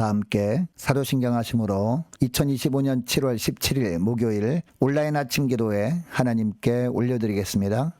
다 함께 사도신경 하심으로 2025년 7월 17일 목요일 온라인 아침 기도에 하나님께 올려드리겠습니다.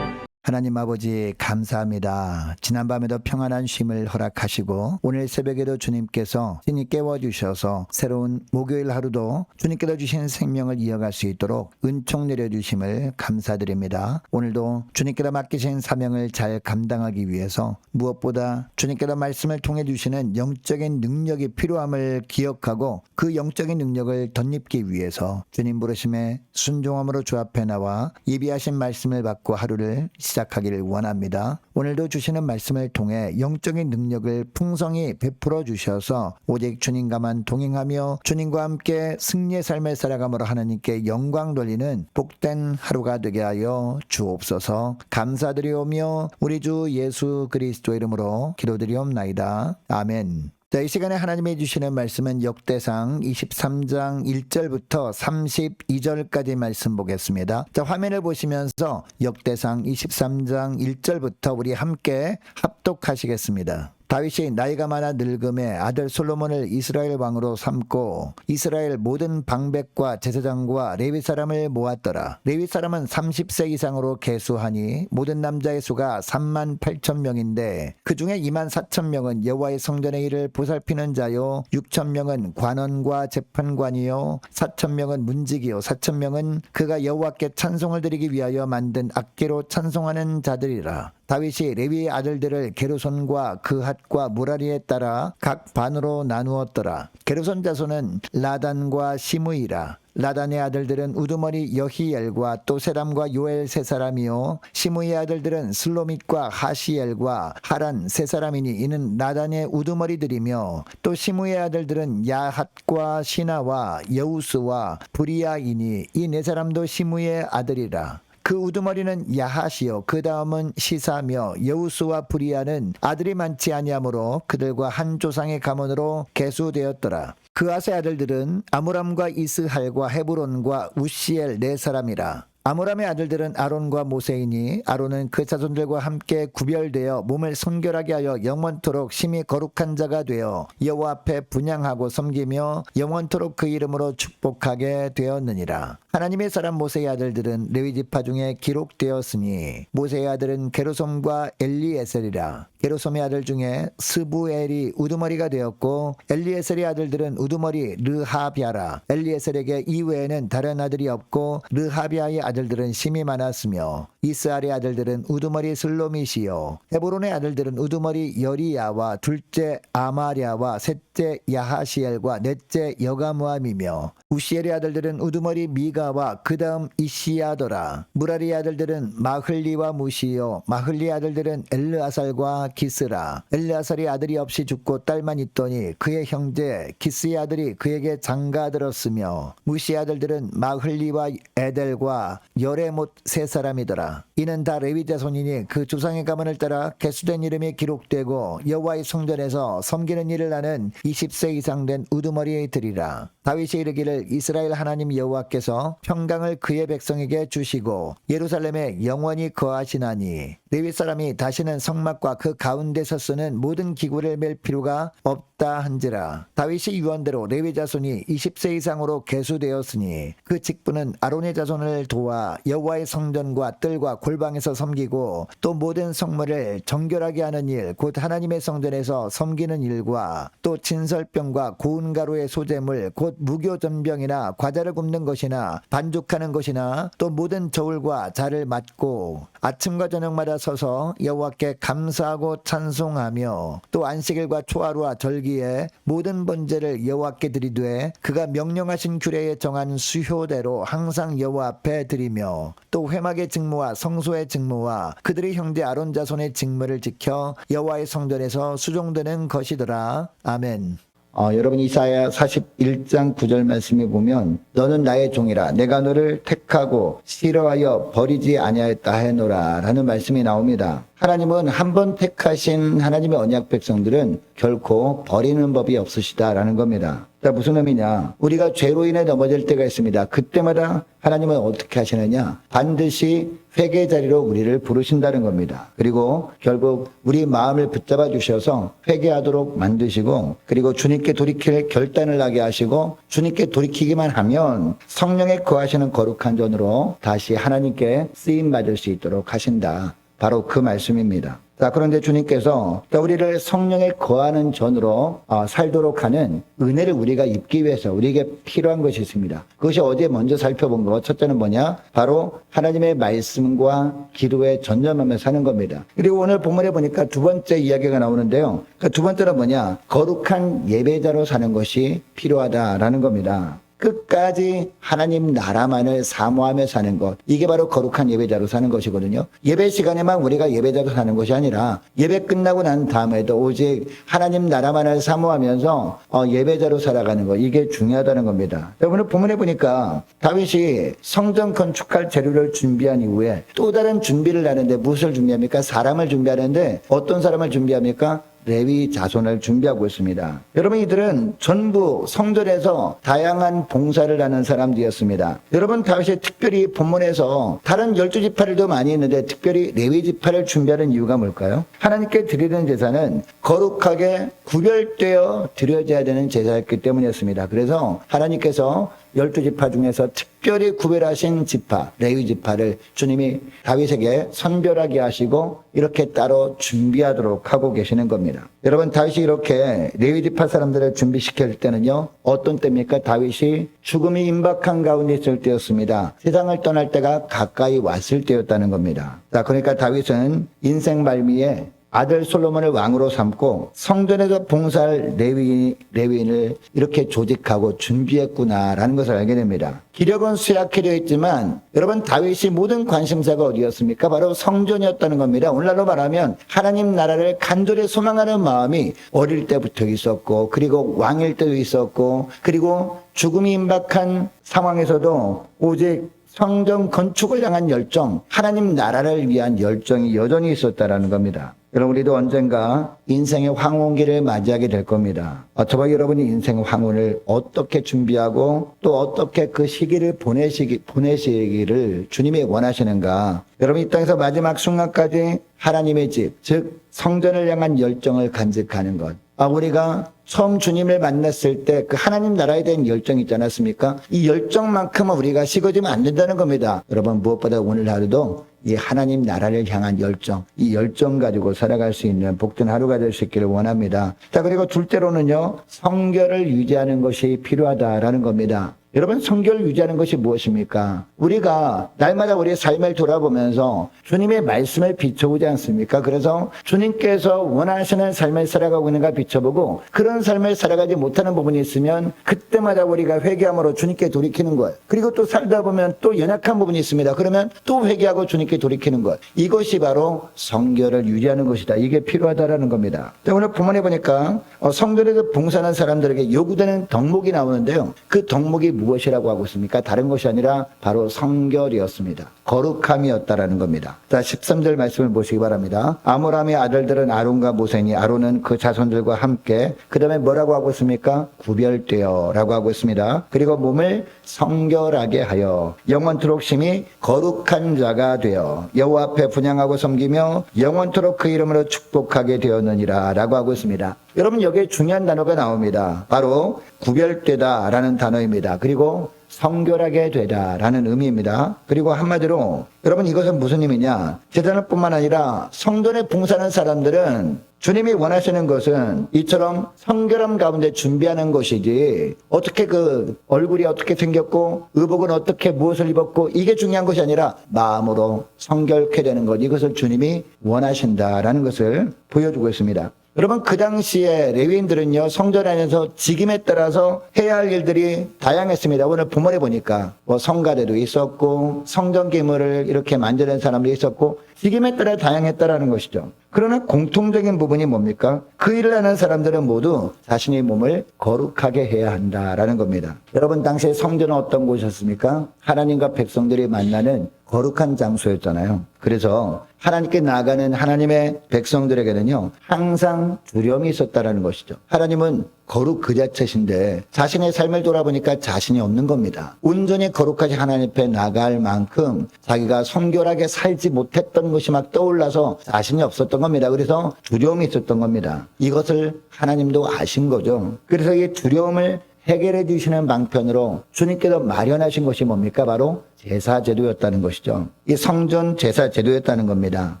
하나님 아버지 감사합니다. 지난밤에도 평안한 쉼을 허락하시고 오늘 새벽에도 주님께서 신이 깨워주셔서 새로운 목요일 하루도 주님께서 주신 생명을 이어갈 수 있도록 은총 내려주심을 감사드립니다. 오늘도 주님께서 맡기신 사명을 잘 감당하기 위해서 무엇보다 주님께서 말씀을 통해 주시는 영적인 능력이 필요함을 기억하고 그 영적인 능력을 덧입기 위해서 주님 부르심에 순종함으로 주 앞에 나와 예비하신 말씀을 받고 하루를 시작 하기를 원합니다. 오늘도 주시는 말씀을 통해 영적인 능력을 풍성히 베풀어 주셔서 오직 주님과만 동행하며 주님과 함께 승리의 삶을 살아감으로 하나님께 영광 돌리는 복된 하루가 되게 하여 주옵소서 감사드리오며 우리 주 예수 그리스도 이름으로 기도드리옵나이다. 아멘. 자, 이 시간에 하나님이 주시는 말씀은 역대상 23장 1절부터 32절까지 말씀 보겠습니다. 자, 화면을 보시면서 역대상 23장 1절부터 우리 함께 합독하시겠습니다. 다윗이 나이가 많아 늙음에 아들 솔로몬을 이스라엘 왕으로 삼고 이스라엘 모든 방백과 제사장과 레위 사람을 모았더라. 레위 사람은 30세 이상으로 계수하니 모든 남자의 수가 3만 8천 명인데 그 중에 2만 4천 명은 여호와의 성전의 일을 보살피는 자요 6천 명은 관원과 재판관이요 4천 명은 문지기요 4천 명은 그가 여호와께 찬송을 드리기 위하여 만든 악기로 찬송하는 자들이라. 다윗이 레위의 아들들을 게르손과 그핫과 무라리에 따라 각 반으로 나누었더라. 게르손 자손은 라단과 시므이라. 라단의 아들들은 우두머리 여히엘과 또 세람과 요엘 세 사람이요 시므의 아들들은 슬로밋과 하시엘과 하란 세 사람이니 이는 라단의 우두머리들이며 또 시므의 아들들은 야핫과 시나와 여우스와 브리아이니 이 네 사람도 시므의 아들이라 그 우두머리는 야하시요 그 다음은 시사며 여우스와 브리아는 아들이 많지 아니하므로 그들과 한 조상의 가문으로 계수되었더라. 그아세 아들들은 아므람과 이스할과 헤브론과 우시엘 네 사람이라. 아므람의 아들들은 아론과 모세이니 아론은 그 자손들과 함께 구별되어 몸을 성결하게 하여 영원토록 심히 거룩한 자가 되어 여호와 앞에 분양하고 섬기며 영원토록 그 이름으로 축복하게 되었느니라. 하나님의 사람 모세의 아들들은 레위 지파 중에 기록되었으니 모세의 아들은 게르솜과 엘리에셀이라. 게르솜의 아들 중에 스부엘이 우두머리가 되었고 엘리에셀의 아들들은 우두머리 르하비아라. 엘리에셀에게 이외에는 다른 아들이 없고 르하비아의 아들 들은 심이 많았으며 이스알의 아들들은 우두머리 슬로미시요 헤브론의 아들들은 우두머리 여리야와 둘째 아마랴와 셋째 야하시엘과 넷째 여가무함이며 우시엘의 아들들은 우두머리 미가와 그 다음 이시야더라. 무라리의 아들들은 마흘리와 무시요. 마흘리의 아들들은 엘르아살과 기스라. 엘르아살이 아들이 없이 죽고 딸만 있더니 그의 형제 기스의 아들이 그에게 장가들었으며 무시의 아들들은 마흘리와 에델과 열에못 세 사람이더라. 이는 다 레위 자손이니 그 조상의 가문을 따라 개수된 이름이 기록되고 여호와의 성전에서 섬기는 일을 하는 20세 이상 된 우두머리들이라. 다윗이 이르기를 이스라엘 하나님 여호와께서 평강을 그의 백성에게 주시고 예루살렘에 영원히 거하시나니 레위 사람이 다시는 성막과 그 가운데서 쓰는 모든 기구를 맬 필요가 없다 한지라. 다윗이 유언대로 레위 자손이 20세 이상으로 계수되었으니 그 직분은 아론의 자손을 도와 여호와의 성전과 뜰과 골방에서 섬기고 또 모든 성물을 정결하게 하는 일 곧 하나님의 성전에서 섬기는 일과 또 진설병과 고운 가루의 소재물 곧 무교 전병이나 과자를 굽는 것이나 반죽하는 것이나 또 모든 저울과 자를 맡고 아침과 저녁마다 서서 여호와께 감사하고 찬송하며 또 안식일과 초하루와 절기에 모든 번제를 여호와께 드리되 그가 명령하신 규례에 정한 수효대로 항상 여호와 앞에 드리며 또 회막의 직무와 성소의 직무와 그들의 형제 아론 자손의 직무를 지켜 여호와의 성전에서 수종되는 것이더라 아멘. 어, 여러분 이사야 41장 9절 말씀에 보면 너는 나의 종이라 내가 너를 택하고 싫어하여 버리지 아니하였다 해노라 라는 말씀이 나옵니다. 하나님은 한 번 택하신 하나님의 언약 백성들은 결코 버리는 법이 없으시다라는 겁니다. 자, 무슨 의미냐? 우리가 죄로 인해 넘어질 때가 있습니다. 그때마다 하나님은 어떻게 하시느냐? 반드시 회개 자리로 우리를 부르신다는 겁니다. 그리고 결국 우리 마음을 붙잡아 주셔서 회개하도록 만드시고 그리고 주님께 돌이킬 결단을 하게 하시고 주님께 돌이키기만 하면 성령에 거하시는 거룩한 전으로 다시 하나님께 쓰임 받을 수 있도록 하신다. 바로 그 말씀입니다. 자, 그런데 주님께서 우리를 성령에 거하는 전으로 어, 살도록 하는 은혜를 우리가 입기 위해서 우리에게 필요한 것이 있습니다. 그것이 어제 먼저 살펴본 것. 첫째는 뭐냐? 바로 하나님의 말씀과 기도에 전념하며 사는 겁니다. 그리고 오늘 본문에 보니까 두 번째 이야기가 나오는데요. 그 두 번째는 뭐냐? 거룩한 예배자로 사는 것이 필요하다라는 겁니다. 끝까지 하나님 나라만을 사모하며 사는 것. 이게 바로 거룩한 예배자로 사는 것이거든요. 예배 시간에만 우리가 예배자로 사는 것이 아니라 예배 끝나고 난 다음에도 오직 하나님 나라만을 사모하면서 어, 예배자로 살아가는 것. 이게 중요하다는 겁니다. 여러분 본문에 보니까 다윗이 성전 건축할 재료를 준비한 이후에 또 다른 준비를 하는데 무엇을 준비합니까? 사람을 준비하는데 어떤 사람을 준비합니까? 레위 자손을 준비하고 있습니다. 여러분 이들은 전부 성전에서 다양한 봉사를 하는 사람들이었습니다. 여러분 다윗이 특별히 본문에서 다른 열두 지파를도 많이 했는데 특별히 레위 지파를 준비하는 이유가 뭘까요? 하나님께 드리는 제사는 거룩하게 구별되어 드려져야 되는 제사였기 때문이었습니다. 그래서 하나님께서 열두 지파 중에서 특별히 구별하신 지파, 레위 지파를 주님이 다윗에게 선별하게 하시고 이렇게 따로 준비하도록 하고 계시는 겁니다. 여러분 다윗이 이렇게 레위 지파 사람들을 준비시킬 때는요. 어떤 때입니까? 다윗이 죽음이 임박한 가운데 있을 때였습니다. 세상을 떠날 때가 가까이 왔을 때였다는 겁니다. 자, 그러니까 다윗은 인생 말미에 아들 솔로몬을 왕으로 삼고 성전에서 봉사할 레위, 레위인을 이렇게 조직하고 준비했구나라는 것을 알게 됩니다. 기력은 수약해 되어 있지만 여러분 다윗이 모든 관심사가 어디였습니까? 바로 성전이었다는 겁니다. 오늘날로 말하면 하나님 나라를 간절히 소망하는 마음이 어릴 때부터 있었고 그리고 왕일 때도 있었고 그리고 죽음이 임박한 상황에서도 오직 성전 건축을 향한 열정, 하나님 나라를 위한 열정이 여전히 있었다라는 겁니다. 여러분 우리도 언젠가 인생의 황혼기를 맞이하게 될 겁니다. 어, 저와 여러분이 인생의 황혼을 어떻게 준비하고 또 어떻게 그 시기를 보내시기, 보내시기를 주님이 원하시는가. 여러분 이 땅에서 마지막 순간까지 하나님의 집, 즉 성전을 향한 열정을 간직하는 것. 아, 우리가 처음 주님을 만났을 때 그 하나님 나라에 대한 열정이 있지 않았습니까? 이 열정만큼은 우리가 식어지면 안 된다는 겁니다. 여러분 무엇보다 오늘 하루도 이 하나님 나라를 향한 열정, 이 열정 가지고 살아갈 수 있는 복된 하루가 될 수 있기를 원합니다. 자, 그리고 둘째로는요, 성결을 유지하는 것이 필요하다라는 겁니다. 여러분 성결을 유지하는 것이 무엇입니까? 우리가 날마다 우리의 삶을 돌아보면서 주님의 말씀을 비춰보지 않습니까? 그래서 주님께서 원하시는 삶을 살아가고 있는가 비춰보고 그런 삶을 살아가지 못하는 부분이 있으면 그때마다 우리가 회개함으로 주님께 돌이키는 것. 그리고 또 살다 보면 또 연약한 부분이 있습니다. 그러면 또 회개하고 주님께 돌이키는 것. 이것이 바로 성결을 유지하는 것이다. 이게 필요하다라는 겁니다. 자, 오늘 본문에 보니까 어, 성전에서 봉사하는 사람들에게 요구되는 덕목이 나오는데요. 그 덕목이 무엇이라고 하고 있습니까? 다른 것이 아니라 바로 성결이었습니다. 거룩함이었다라는 겁니다. 자, 13절 말씀을 보시기 바랍니다. 아모람의 아들들은 아론과 모세니 아론은 그 자손들과 함께 그 다음에 뭐라고 하고 있습니까? 구별되어 라고 하고 있습니다. 그리고 몸을 성결하게 하여 영원토록 심히 거룩한 자가 되어 여호와 앞에 분양하고 섬기며 영원토록 그 이름으로 축복하게 되었느니라 라고 하고 있습니다. 여러분 여기에 중요한 단어가 나옵니다. 바로 구별되다라는 단어입니다. 그리고 성결하게 되다라는 의미입니다. 그리고 한마디로 여러분 이것은 무슨 의미냐? 재단을 뿐만 아니라 성전에 봉사하는 사람들은 주님이 원하시는 것은 이처럼 성결함 가운데 준비하는 것이지 어떻게 그 얼굴이 어떻게 생겼고 의복은 어떻게 무엇을 입었고 이게 중요한 것이 아니라 마음으로 성결케 되는 것 이것을 주님이 원하신다라는 것을 보여주고 있습니다. 여러분 그 당시에 레위인들은요 성전 안에서 직임에 따라서 해야 할 일들이 다양했습니다. 오늘 본문에 보니까 뭐 성가대도 있었고 성전 기물을 이렇게 만드는 사람도 있었고 직임에 따라 다양했다라는 것이죠. 그러나 공통적인 부분이 뭡니까? 그 일을 하는 사람들은 모두 자신의 몸을 거룩하게 해야 한다라는 겁니다. 여러분 당시에 성전은 어떤 곳이었습니까? 하나님과 백성들이 만나는 거룩한 장소였잖아요. 그래서 하나님께 나아가는 하나님의 백성들에게는요, 항상 두려움이 있었다라는 것이죠. 하나님은 거룩 그 자체신데 자신의 삶을 돌아보니까 자신이 없는 겁니다. 온전히 거룩하게 하나님 앞에 나갈 만큼 자기가 성결하게 살지 못했던 것이 막 떠올라서 자신이 없었던 겁니다. 그래서 두려움이 있었던 겁니다. 이것을 하나님도 아신 거죠. 그래서 이 두려움을 해결해 주시는 방편으로 주님께서 마련하신 것이 뭡니까? 바로 제사 제도였다는 것이죠. 이 성전 제사 제도였다는 겁니다.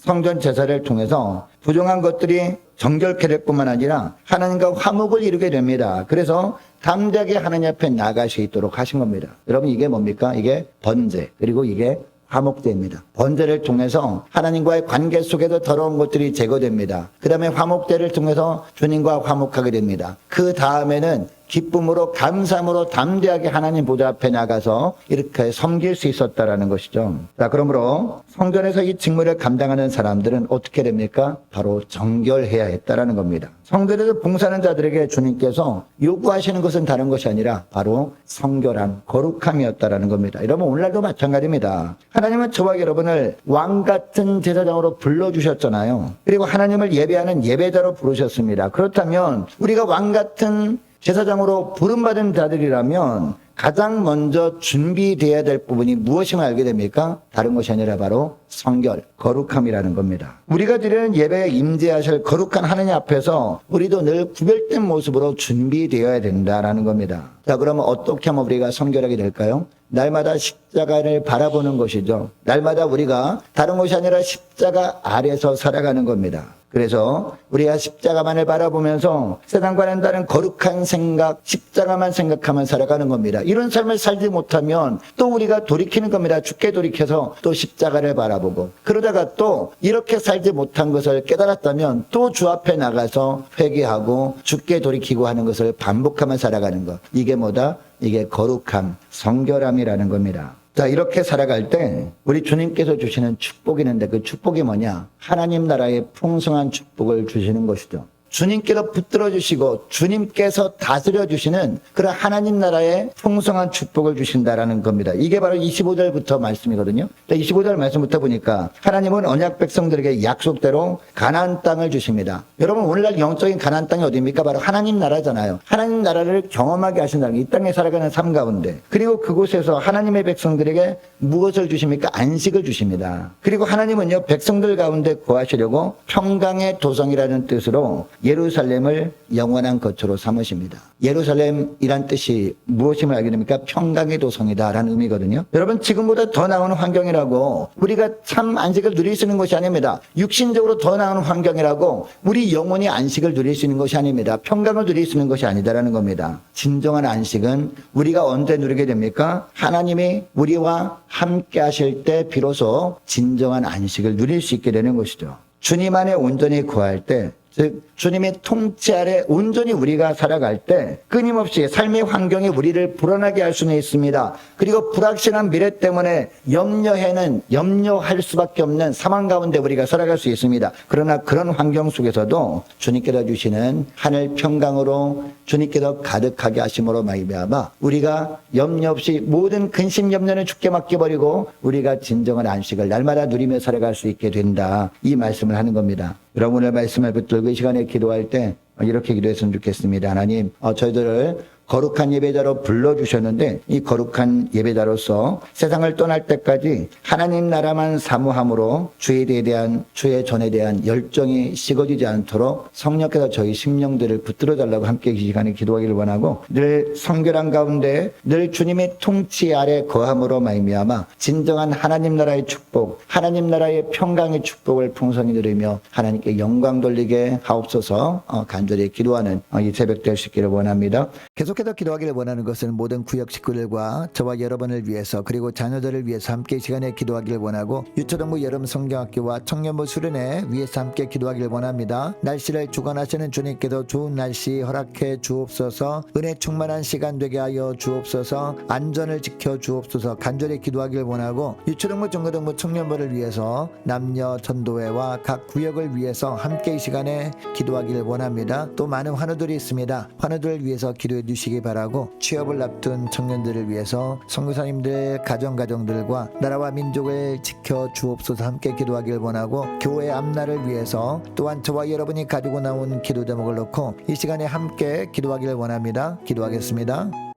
성전 제사를 통해서 부정한 것들이 정결케 될 뿐만 아니라 하나님과 화목을 이루게 됩니다. 그래서 담대하게 하나님 앞에 나갈 수 있도록 하신 겁니다. 여러분 이게 뭡니까? 이게 번제 그리고 이게 화목대입니다. 번제를 통해서 하나님과의 관계 속에서 더러운 것들이 제거됩니다. 그 다음에 화목대를 통해서 주님과 화목하게 됩니다. 그 다음에는 기쁨으로 감사함으로 담대하게 하나님 보좌 앞에 나가서 이렇게 섬길 수 있었다라는 것이죠. 자, 그러므로 성전에서 이 직무를 감당하는 사람들은 어떻게 됩니까? 바로 정결해야 했다라는 겁니다. 성전에서 봉사하는 자들에게 주님께서 요구하시는 것은 다른 것이 아니라 바로 성결함, 거룩함이었다라는 겁니다. 여러분 오늘날도 마찬가지입니다. 하나님은 저와 여러분을 왕 같은 제사장으로 불러 주셨잖아요. 그리고 하나님을 예배하는 예배자로 부르셨습니다. 그렇다면 우리가 왕 같은 제사장으로 부름받은 자들이라면 가장 먼저 준비되어야 될 부분이 무엇임을 알게 됩니까? 다른 것이 아니라 바로 성결, 거룩함이라는 겁니다. 우리가 드리는 예배에 임재하실 거룩한 하나님 앞에서 우리도 늘 구별된 모습으로 준비되어야 된다라는 겁니다. 자, 그러면 어떻게 하면 우리가 성결하게 될까요? 날마다 십자가를 바라보는 것이죠. 날마다 우리가 다른 것이 아니라 십자가 아래서 살아가는 겁니다. 그래서 우리가 십자가만을 바라보면서 세상과는 다른 거룩한 생각, 십자가만 생각하면 살아가는 겁니다. 이런 삶을 살지 못하면 또 우리가 돌이키는 겁니다. 죽게 돌이켜서 또 십자가를 바라보고 그러다가 또 이렇게 살지 못한 것을 깨달았다면 또 주 앞에 나가서 회개하고 죽게 돌이키고 하는 것을 반복하며 살아가는 것. 이게 뭐다? 이게 거룩함, 성결함이라는 겁니다. 자, 이렇게 살아갈 때 우리 주님께서 주시는 축복이 있는데 그 축복이 뭐냐? 하나님 나라의 풍성한 축복을 주시는 것이죠. 주님께서 붙들어 주시고 주님께서 다스려 주시는 그런 하나님 나라의 풍성한 축복을 주신다라는 겁니다. 이게 바로 25절부터 말씀이거든요. 25절 말씀부터 보니까 하나님은 언약 백성들에게 약속대로 가나안 땅을 주십니다. 여러분 오늘날 영적인 가나안 땅이 어디입니까? 바로 하나님 나라잖아요. 하나님 나라를 경험하게 하신다는 게이 땅에 살아가는 삶 가운데 그리고 그곳에서 하나님의 백성들에게 무엇을 주십니까? 안식을 주십니다. 그리고 하나님은요 백성들 가운데 거하시려고 평강의 도성이라는 뜻으로 예루살렘을 영원한 거처로 삼으십니다. 예루살렘이란 뜻이 무엇임을 알게 됩니까? 평강의 도성이다라는 의미거든요. 여러분 지금보다 더 나은 환경이라고 우리가 참 안식을 누릴 수 있는 것이 아닙니다. 육신적으로 더 나은 환경이라고 우리 영혼이 안식을 누릴 수 있는 것이 아닙니다. 평강을 누릴 수 있는 것이 아니다라는 겁니다. 진정한 안식은 우리가 언제 누리게 됩니까? 하나님이 우리와 함께 하실 때 비로소 진정한 안식을 누릴 수 있게 되는 것이죠. 주님 안에 온전히 구할 때, 즉, 주님의 통치 아래 온전히 우리가 살아갈 때 끊임없이 삶의 환경이 우리를 불안하게 할 수는 있습니다. 그리고 불확실한 미래 때문에 염려해는 염려할 수밖에 없는 상황 가운데 우리가 살아갈 수 있습니다. 그러나 그런 환경 속에서도 주님께서 주시는 하늘 평강으로 주님께서 가득하게 하심으로 말미암아 우리가 염려 없이 모든 근심 염려는 죽게 맡겨버리고 우리가 진정한 안식을 날마다 누리며 살아갈 수 있게 된다. 이 말씀을 하는 겁니다. 여러분 오늘 말씀을 붙들고 이 시간에 기도할 때 이렇게 기도했으면 좋겠습니다. 하나님, 어, 저희들을 거룩한 예배자로 불러주셨는데 이 거룩한 예배자로서 세상을 떠날 때까지 하나님 나라만 사모함으로 주에 대한 주의 전에 대한 열정이 식어지지 않도록 성령께서 저희 심령들을 붙들어 달라고 함께 이 시간에 기도하기를 원하고 늘 성결한 가운데 늘 주님의 통치 아래 거함으로 말미암아 진정한 하나님 나라의 축복, 하나님 나라의 평강의 축복을 풍성히 누리며 하나님께 영광 돌리게 하옵소서 어, 간절히 기도하는 어, 이 새벽 될 수 있기를 원합니다. 계속 해서 기도하기를 원하는 것은 모든 구역 식구들과 저와 여러분을 위해서 그리고 자녀들을 위해서 함께 이 시간에 기도하기를 원하고 유초동부 여름 성경학교와 청년부 수련회 위해서 함께 기도하기를 원합니다. 날씨를 주관하시는 주님께서 좋은 날씨 허락해 주옵소서 은혜 충만한 시간 되게 하여 주옵소서 안전을 지켜 주옵소서 간절히 기도하기를 원하고 유초동부 정거동부 청년부를 위해서 남녀 전도회와 각 구역을 위해서 함께 이 시간에 기도하기를 원합니다. 또 많은 환우들이 있습니다. 환우들을 위해서 기도해 주시기 바라고 취업을 앞둔 청년들을 위해서 선교사님들 가정 가정들과 나라와 민족을 지켜 주옵소서 함께 기도하길 원하고 교회 앞날을 위해서 또한 저와 여러분이 가지고 나온 기도 제목을 놓고 이 시간에 함께 기도하기를 원합니다. 기도하겠습니다.